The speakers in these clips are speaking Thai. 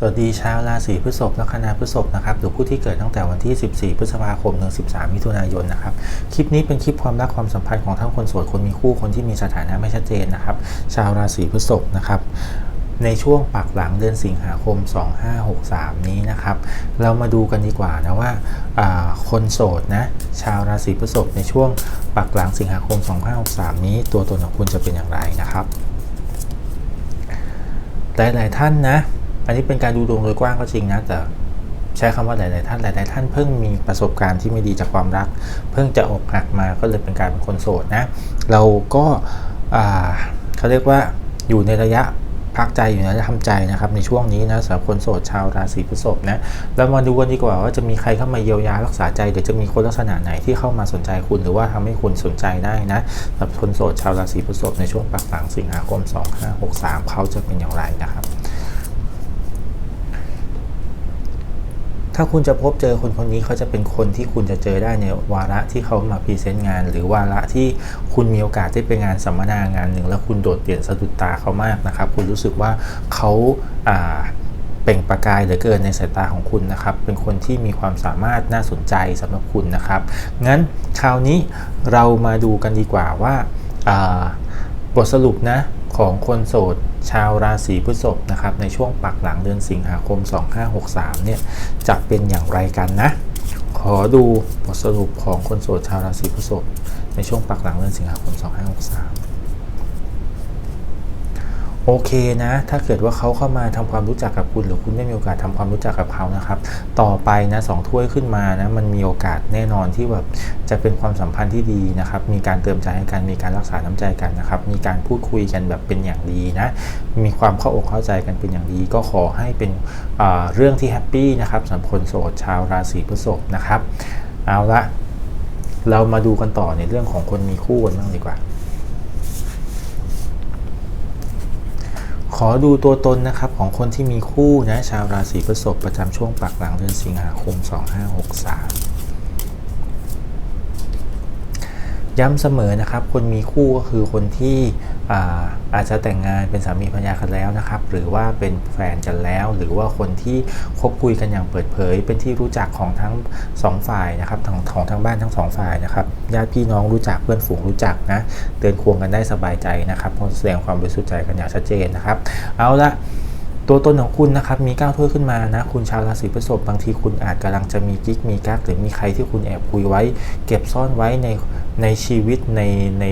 สวัสดีชาวราศีพฤษภและคณะพฤษภนะครับหรือผู้ที่เกิดตั้งแต่วันที่ 14 พฤษภาคมถึง 13 มิถุนายนนะครับ คลิปนี้เป็นคลิปความรักความสัมพันธ์ของทั้งคนโสดคนมีคู่คนที่มีสถานะไม่ชัดเจนนะครับ ชาวราศีพฤษภนะครับ ในช่วงปักหลังเดือนสิงหาคม 2563 นี้นะครับ เรามาดูกันดีกว่านะว่าาคนโสดนะชาวราศีพฤษภในช่วงปักหลังสิงหาคม 2563 นี้ตัวตนของคุณจะเป็นอย่างไรนะครับหลายๆท่านนะ อันนี้เป็นการดูดวงโดยกว้างก็จริงนะแต่ใช้คำว่าหลาย ๆ ท่านหลาย ๆ ท่านเพิ่งมีประสบการณ์ที่ไม่ดีจากความรัก เพิ่งจะอกหักมาก็เลยเป็นการเป็นคนโสดนะ เราก็เขาเรียกว่าอยู่ในระยะพักใจอยู่นะยะทำใจนะครับในช่วงนี้นะสำหรับคนโสดชาวราศีพฤษภนะเรามาดูกันดีกว่าว่าจะมีใครเข้ามาเยียวยารักษาใจเดี๋ยวจะมีคนลักษณะไหนที่เข้ามาสนใจคุณหรือว่าทำให้คุณสนใจได้นะสำหรับคนโสดชาวราศีพฤษภในช่วงปักหลังสิงหาคม 2563 เขาจะเป็นอย่างไรนะครับ ถ้าคุณจะพบเจอคนคนนี้เขาจะเป็นคนที่คุณจะเจอได้ในวาระที่เขามาพรีเซนต์งาน หรือวาระที่คุณมีโอกาสได้ไปงานสัมมนางานหนึ่ง แล้วคุณโดดเด่นสะดุดตาเขามากนะครับ คุณรู้สึกว่าเขาอ่าเปล่งประกายเหลือเกินในสายตาของคุณนะครับ เป็นคนที่มีความสามารถน่าสนใจสำหรับคุณนะครับ งั้นคราวนี้เรามาดูกันดีกว่าว่าอ่าบทสรุปนะ ของคนโสดชาวราศีพฤษภนะครับในช่วงปักหลังเดือนสิงหาคม 2563 เนี่ยจะเป็นอย่างไรกันนะ ขอดูบทสรุปของคนโสดชาวราศีพฤษภในช่วงปักหลังเดือนสิงหาคม 2563 โอเคนะ ถ้าเกิดว่าเขาเข้ามาทำความรู้จักกับคุณ หรือคุณได้มีโอกาสทำความรู้จักกับเขานะครับ ต่อไปนะสองถ้วยขึ้นมานะมันมีโอกาสแน่นอนที่แบบจะเป็นความสัมพันธ์ที่ดีนะครับ มีการเติมใจให้กันมีการรักษาน้ำใจกันนะครับ มีการพูดคุยกันแบบเป็นอย่างดีนะมีความเข้าอกเข้าใจกันเป็นอย่างดี ก็ขอให้เป็นเรื่องที่แฮปปี้นะครับสำหรับคนโสดชาวราศีพฤษภนะครับ เอาละเรามาดูกันต่อในเรื่องของคนมีคู่กันบ้างดีกว่า ขอดูตัวตนนะครับของคนที่มีคู่นะชาวราศีพฤษภประจำช่วงปักหลังเดือนสิงหาคม 2563 ย้ำเสมอนะครับ คนมีคู่ก็คือคนที่ อาอาจจะแต่งงานเป็นสามีภรรยากันแล้วนะครับ หรือว่าเป็นแฟนกันแล้ว หรือว่าคนที่คบคุยกันอย่างเปิดเผย เป็นที่รู้จักของทั้งสองฝ่ายนะครับของของทั้งบ้านทั้งสองฝ่ายนะครับญาติพี่น้องรู้จักเพื่อนฝูงรู้จักนะเดินควงกันได้สบายใจนะครับเพราะแสดงความบริสุทธิ์ใจกันอย่างชัดเจนนะครับ เอาละ ตัวตนของคุณนะครับมีก้าวถ้วยขึ้นมานะคุณชาวราศีพฤษภบางทีคุณอาจกำลังจะมีกิ๊กมีกั๊กหรือมีใครที่คุณแอบคุยไว้ เก็บซ่อนไว้ในในชีวิตในใน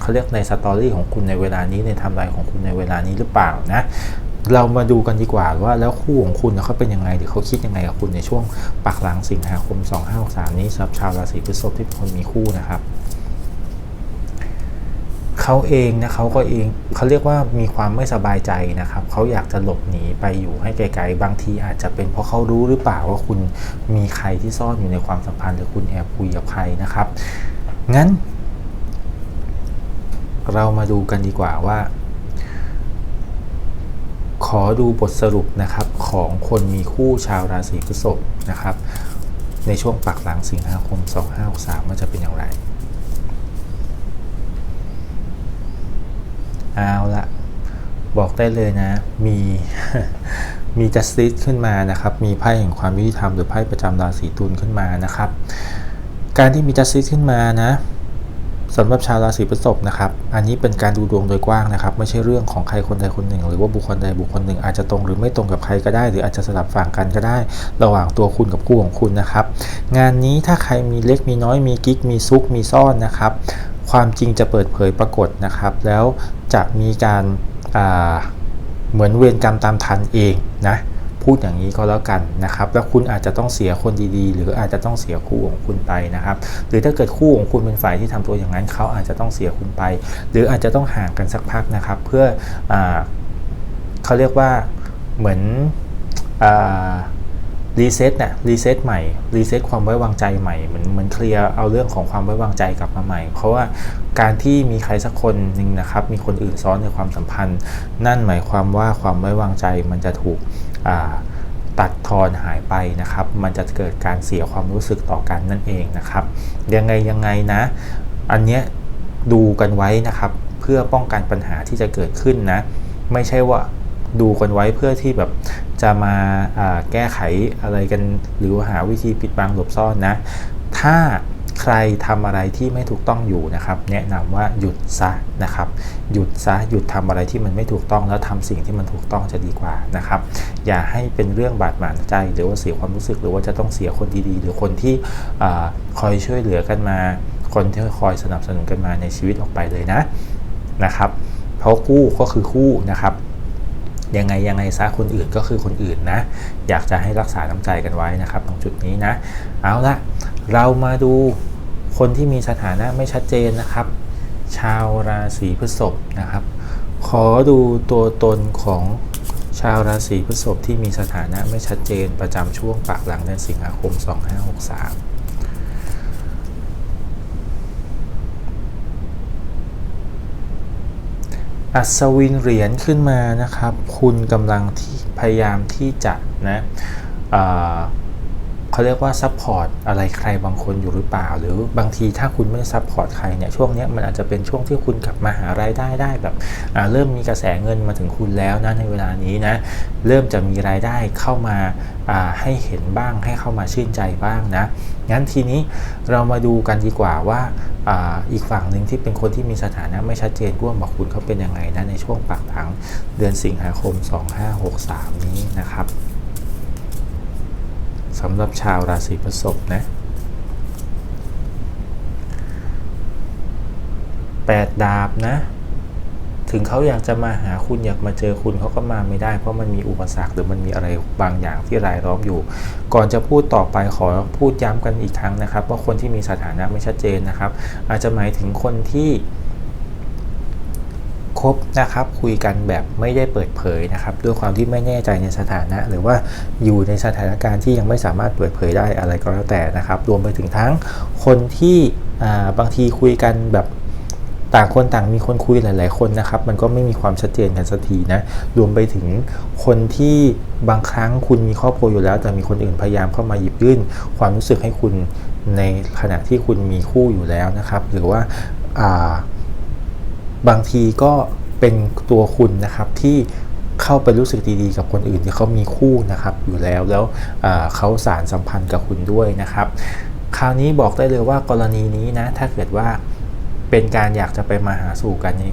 เขาเรียกในสตอรี่ของคุณในเวลานี้ในไทม์ไลน์ของคุณในเวลานี้หรือเปล่านะเรามาดูกันดีกว่าว่าแล้วคู่ของคุณเขาเป็นยังไงหรือเขาคิดยังไงกับคุณในช่วงปักหลังสิงหาคม 2563นี้สำหรับชาวราศีพฤษภที่เป็นคนมีคู่นะครับ เขาเองนะเขาก็เองเขาเรียกว่ามีความไม่สบายใจนะครับเขาอยากจะหลบหนีไปอยู่ให้ไกลๆบางทีอาจจะเป็นเพราะเขารู้หรือเปล่าว่าคุณมีใครที่ซ่อนอยู่ในความสัมพันธ์หรือคุณแอบคุยกับใครนะครับ งั้น เรามาดูกันดีกว่าว่า ขอดูบทสรุปนะครับของคนมีคู่ชาวราศีพฤษภนะครับ ในช่วงปักหลังสิงหาคม 2563ว่าจะเป็นอย่างไร เอาละบอกได้เลยนะ มีมีจัสติสขึ้นมานะครับ มีไพ่แห่งความยุติธรรมหรือไพ่ประจำราศีตุลขึ้นมานะครับ การที่มีจัสติสขึ้นมานะสำหรับชาวราศีพฤษภนะครับ อันนี้เป็นการดูดวงโดยกว้างนะครับ ไม่ใช่เรื่องของใครคนใดคนหนึ่ง หรือว่าบุคคลใดบุคคลหนึ่ง อาจจะตรงหรือไม่ตรงกับใครก็ได้ หรืออาจจะสลับฝั่งกันก็ได้ ระหว่างตัวคุณกับคู่ของคุณนะครับ งานนี้ถ้าใครมีเล็กมีน้อยมีกิ๊กมีซุกมีซ่อนนะครับ ความจริงจะเปิดเผยปรากฏนะครับ แล้วจะมีการาเหมือนเวรกรรมตามทันเองนะพูดอย่างนี้ก็แล้วกันนะครับ แล้วคุณอาจจะต้องเสียคนดีๆ หรืออาจจะต้องเสียคู่ของคุณไปนะครับ หรือถ้าเกิดคู่ของคุณเป็นฝ่ายที่ทำตัวอย่างนั้นเขาอาจจะต้องเสียคุณไป หรืออาจจะต้องห่างกันสักพักนะครับ เพื่ออเขาเรียกว่าเหมือน รีเซ็ตนะรีเซ็ตใหม่รีเซ็ตความไว้วางใจใหม่เหมือนเหมือนเคลียร์เอาเรื่องของความไว้วางใจกลับมาใหม่ เพราะว่าการที่มีใครสักคนหนึ่งนะครับ มีคนอื่นซ้อนในความสัมพันธ์ นั่นหมายความว่าความไว้วางใจมันจะถูกตัดทอนหายไปนะครับ มันจะเกิดการเสียความรู้สึกต่อกันนั่นเองนะครับ ยังไงยังไงนะ อันเนี้ยดูกันไว้นะครับ เพื่อป้องกันปัญหาที่จะเกิดขึ้นนะ ไม่ใช่ว่า ดูกันไว้เพื่อที่แบบจะมาแก้ไขอะไรกัน หรือหาวิธีปิดบังหลบซ่อนนะ ถ้าใครทำอะไรที่ไม่ถูกต้องอยู่นะครับ แนะนำว่าหยุดซะนะครับ หยุดซะหยุดทำอะไรที่มันไม่ถูกต้องแล้วทำสิ่งที่มันถูกต้องจะดีกว่านะครับ อย่าให้เป็นเรื่องบาดหมางใจ หรือว่าเสียความรู้สึกหรือว่าจะต้องเสียคนดีๆ หรือคนที่อคอยช่วยเหลือกันมา คนที่คอยสนับสนุนกันมาในชีวิตออกไปเลยนะนะครับ เพราะคู่ก็คือคู่นะครับ ยังไงยังไงซะคนอื่นก็คือคนอื่นนะ อยากจะให้รักษาน้ำใจกันไว้นะครับ ตรงจุดนี้นะ เอาละเรามาดูคนที่มีสถานะไม่ชัดเจนนะครับ ชาวราศีพฤษภนะครับ ขอดูตัวตนของชาวราศีพฤษภที่มีสถานะไม่ชัดเจนประจำช่วงปากหลังเดือนสิงหาคม 2563 อัศวินเหรียญขึ้นมานะครับ คุณกำลังที่พยายามที่จะนะ เขาเรียกว่าซัพพอร์ตอะไรใครบางคนอยู่หรือเปล่า หรือบางทีถ้าคุณไม่ได้ซัพพอร์ตใครเนี่ยช่วงนี้มันอาจจะเป็นช่วงที่คุณกลับมาหารายได้ได้แบบเริ่มมีกระแสเงินมาถึงคุณแล้วนะในเวลานี้นะเริ่มจะมีรายได้เข้ามาให้เห็นบ้างให้เข้ามาชื่นใจบ้างนะงั้นทีนี้เรามาดูกันดีกว่าว่าออีกฝั่งหนึ่งที่เป็นคนที่มีสถานะไม่ชัดเจนร่วมบอกคุณเขาเป็นยังไงนะในช่วงปากถังเดือนสิงหาคม 2563 นี้นะครับ สำหรับชาวราศีพฤษภนะแปดดาบนะ ถึงเขาอยากจะมาหาคุณอยากมาเจอคุณเขาก็มาไม่ได้ เพราะมันมีอุปสรรคหรือมันมีอะไรบางอย่างที่รายล้อมอยู่ ก่อนจะพูดต่อไปขอพูดย้ำกันอีกครั้งนะครับว่าคนที่มีสถานะไม่ชัดเจนนะครับ อาจจะหมายถึงคนที่ คบนะครับคุยกันแบบไม่ได้เปิดเผยนะครับด้วยความที่ไม่แน่ใจในสถานะ หรือว่าอยู่ในสถานการณ์ที่ยังไม่สามารถเปิดเผยได้อะไรก็แล้วแต่นะครับ รวมไปถึงทั้งคนที่บางทีคุยกันแบบต่างคนต่างมีคนคุยหลาย ๆ คนนะครับ มันก็ไม่มีความชัดเจนกันสักทีนะ รวมไปถึงคนที่บางครั้งคุณมีครอบครัวอยู่แล้ว แต่มีคนอื่นพยายามเข้ามาหยิบยื่น ความรู้สึกให้คุณในขณะที่คุณมีคู่อยู่แล้วนะครับ หรือว่า บางทีก็เป็นตัวคุณนะครับที่เข้าไปรู้สึกดีๆ กับคนอื่นที่เขามีคู่นะครับอยู่แล้วแล้วเขาสารสัมพันธ์กับคุณด้วยนะครับ คราวนี้บอกได้เลยว่ากรณีนี้นะถ้าเกิดว่าเป็นการอยากจะไปมาหาสู่กันนี่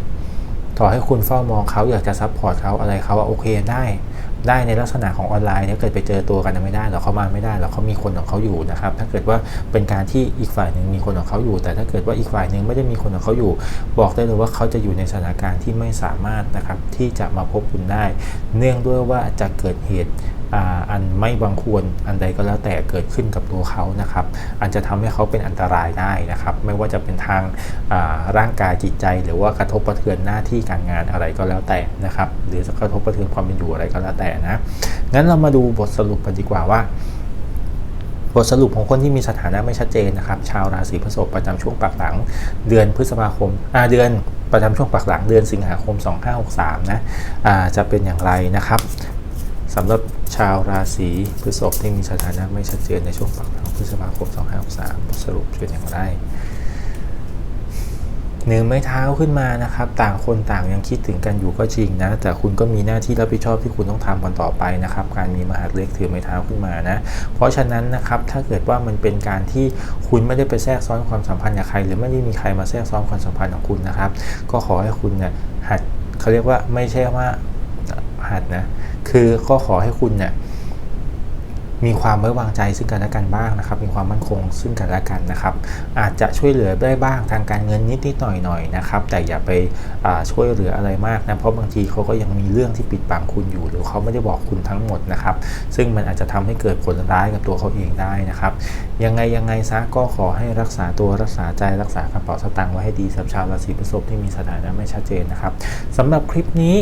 ต่อให้คุณเฝ้ามองเขาอยากจะซัพพอร์ตเขาอะไรเขาว่าโอเคได้ ได้ในลักษณะของออนไลน์เนี่ยเกิดไปเจอตัวกันไม่ได้หรอกเขามาไม่ได้หรอกเขามีคนของเขาอยู่นะครับถ้าเกิดว่าเป็นการที่อีกฝ่ายหนึ่งมีคนของเขาอยู่ แต่ถ้าเกิดว่าอีกฝ่ายหนึ่งไม่ได้มีคนของเขาอยู่ บอกได้เลยว่าเขาจะอยู่ในสถานการณ์ที่ไม่สามารถนะครับที่จะมาพบคุณได้ เนื่องด้วยว่าจะเกิดเหตุ อันไม่บังควรอันใดก็แล้วแต่เกิดขึ้นกับตัวเขานะครับอันจะทำให้เขาเป็นอันตรายได้นะครับ ไม่ว่าจะเป็นทางร่างกายจิตใจ หรือว่ากระทบกระเทือนหน้าที่การงานอะไรก็แล้วแต่นะครับ หรือจะกระทบกระเทือนความเป็นอยู่อะไรก็แล้วแต่นะงั้นเรามาดูบทสรุปกันดีกว่าว่าบทสรุปของคนที่มีสถานะไม่ชัดเจนนะครับชาวราศีพฤษภประจำช่วงปักหลัง เดือนพฤษภาคมอ่าเดือนประจำช่วงปักหลังเดือนสิงหาคม 2563 นะอ่าจะเป็นอย่างไรนะครับ สำหรับชาวราศีพฤษภที่มีสถานะไม่ชัดเจนในช่วงปักหลังพฤษภาคม2563สรุปเป็นอย่างไรหนึ่งไม้เท้าขึ้นมานะครับ ต่างคนต่างยังคิดถึงกันอยู่ก็จริงนะ แต่คุณก็มีหน้าที่รับผิดชอบที่คุณต้องทำกันต่อไปนะครับ การมีมหาเล็กถือไม้เท้าขึ้นมานะ เพราะฉะนั้นนะครับถ้าเกิดว่ามันเป็นการที่คุณไม่ได้ไปแทรกซ้อนความสัมพันธ์กับใคร หรือไม่ได้มีใครมาแทรกซ้อนความสัมพันธ์ของคุณนะครับ ก็ขอให้คุณเนี่ยหัดเขาเรียกว่าไม่ใช่ว่าหัดนะ คือก็ขอให้คุณเนี่ยมีความไว้วางใจซึ่งกันและกันบ้างนะครับ มีความมั่นคงซึ่งกันและกันนะครับ อาจจะช่วยเหลือได้บ้างทางการเงินนิดนิดหน่อยหน่อยนะครับ แต่อย่าไปช่วยเหลืออะไรมากนะ เพราะบางทีเขาก็ยังมีเรื่องที่ปิดบังคุณอยู่ หรือเขาไม่ได้บอกคุณทั้งหมดนะครับ ซึ่งมันอาจจะทำให้เกิดผลร้ายกับตัวเขาเองได้นะครับ ยังไงยังไงซะก็ขอให้รักษาตัวรักษาใจรักษากระเป๋าสตางค์ไว้ให้ดีสำหรับชาวราศีพฤษภที่มีสถานะไม่ชัดเจนนะครับสำหรับคลิปนี้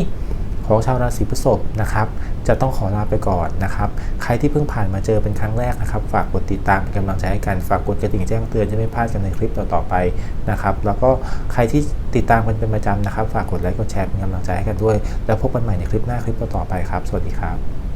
ของชาวราศีพฤษภนะครับจะต้องขอลาไปก่อนนะครับใครที่เพิ่งผ่านมาเจอเป็นครั้งแรกนะครับ ฝากกดติดตามเป็นกำลังใจให้กันฝากกดกระดิ่งแจ้งเตือนจะไม่พลาดกันในคลิปต่อๆไปนะครับแล้วก็ใครที่ติดตามกันเป็นประจำนะครับ ฝากกดไลค์กดแชร์เป็นกำลังใจให้กันด้วย แล้วพบกันใหม่ในคลิปหน้าคลิปต่อๆไปครับ สวัสดีครับ